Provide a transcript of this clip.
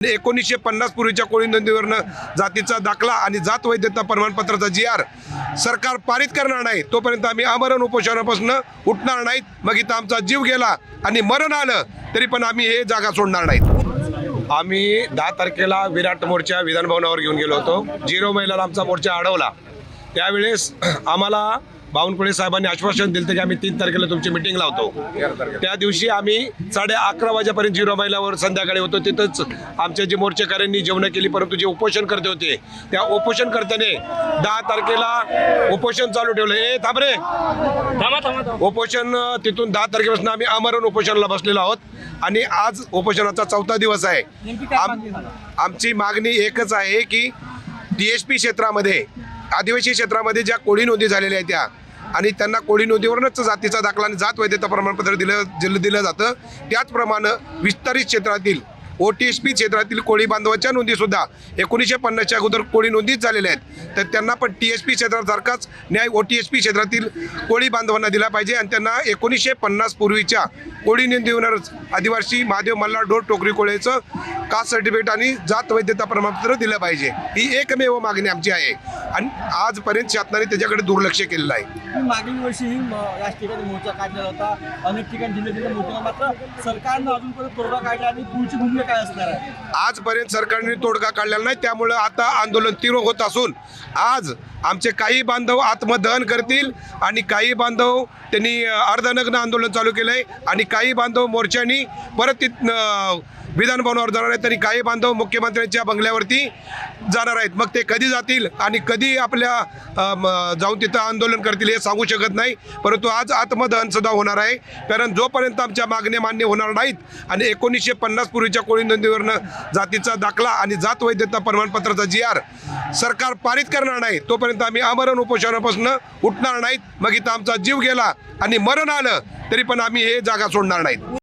एकोणीसशे पन्नास पूर्वीच्या कोळी नोंदीवरनं जातीचा दाखला आणि जात वैधता प्रमाणपत्राचा जी आर सरकार पारित करणार नाही तोपर्यंत आम्ही आमरण उपोषणापासून उठणार नाहीत. मग इथं आमचा जीव गेला आणि मरण आलं तरी पण आम्ही हे जागा सोडणार नाहीत. आम्ही दहा तारखेला विराट मोर्चा विधानभवनावर घेऊन गेलो होतो. झिरो महिलाला आमचा मोर्चा अडवला. त्यावेळेस आम्हाला बावनकुळे साहेबांनी आश्वासन दिलं की आम्ही तीन तारखेला तुमची मिटिंग लावतो. त्या दिवशी आम्ही साडे अकरा वाजेपर्यंत झिरो महिलावर संध्याकाळी होतो. तिथंच आमच्या जे मोर्चेकऱ्यांनी जेवणं केली परंतु जे उपोषण करते होते त्या उपोषणकर्त्याने दहा तारखेला उपोषण चालू ठेवलं. ए थांब रे. उपोषण तिथून दहा तारखेपासून आम्ही आमरण उपोषणाला बसलेलो आहोत. आणि आज उपोषणाचा चौथा दिवस आहे. आम- आमची मागणी एकच आहे की डी एस पी क्षेत्रामध्ये आदिवासी क्षेत्रामध्ये ज्या कोळी नोंदी झालेल्या आहेत त्या आणि त्यांना कोळी नोंदीवरूनच जातीचा दाखला आणि जात वैद्यता प्रमाणपत्र दिलं दिलं दिलं जातं. त्याचप्रमाणे विस्तारित क्षेत्रातील ओ टी एस पी क्षेत्रातील कोळी बांधवाच्या नोंदीसुद्धा एकोणीसशे पन्नासच्या अगोदर कोळी नोंदीच झालेल्या आहेत. तर त्यांना पण टी एस पी क्षेत्रासारखाच न्याय ओ टी एस पी क्षेत्रातील कोळी बांधवांना दिला पाहिजे आणि त्यांना एकोणीसशे पन्नास पूर्वीच्या कोळी नोंदीवरच आदिवासी महादेव मल्हार डोर टोकरी कोळेचं कास्ट सर्टिफिकेट आणि जात वैद्यता प्रमाणपत्र दिलं पाहिजे. ही एकमेव मागणी आमची आहे. आणि आजपर्यंत शासनाने त्याच्याकडे दुर्लक्ष केलेलं आहे. मागील वर्षीही याच ठिकाणी मोर्चा काढला होता. अनेक ठिकाणी जिल्हे मोर्चा मात्र सरकारनं अजूनपर्यंत तोडगा काढला आणि पुढची भूमिका काय असणार आहे? आजपर्यंत सरकारने तोडगा काढलेला नाही त्यामुळं आता आंदोलन तीव्र होत असून आज आमचे काही बांधव आत्मदहन करतील आणि काही बांधव त्यांनी अर्धनग्न आंदोलन चालू केलं आहे आणि काही बांधव मोर्चानी परत तिथनं विधान भवनावर जाणार आहेत. तरी काही बांधव मुख्यमंत्र्यांच्या बंगल्यावरती जाणार आहेत. मग ते कधी जातील आणि कधी आपल्या म, जाऊन तिथं आंदोलन करतील हे सांगू शकत नाही. परंतु आज आत्मदहन सुद्धा होणार आहे. कारण जोपर्यंत आमच्या मागण्या मान्य होणार नाहीत आणि एकोणीसशे पन्नास पूर्वीच्या कोळी नोंदीवरनं जातीचा दाखला आणि जात वैद्यता प्रमाणपत्राचा जी आर सरकार पारित करणार नाही तोपर्यंत आम्ही आमरण उपोषणापासून उठणार नाहीत. मग इथं आमचा जीव गेला आणि मरण आलं तरी पण आम्ही हे जागा सोडणार नाहीत.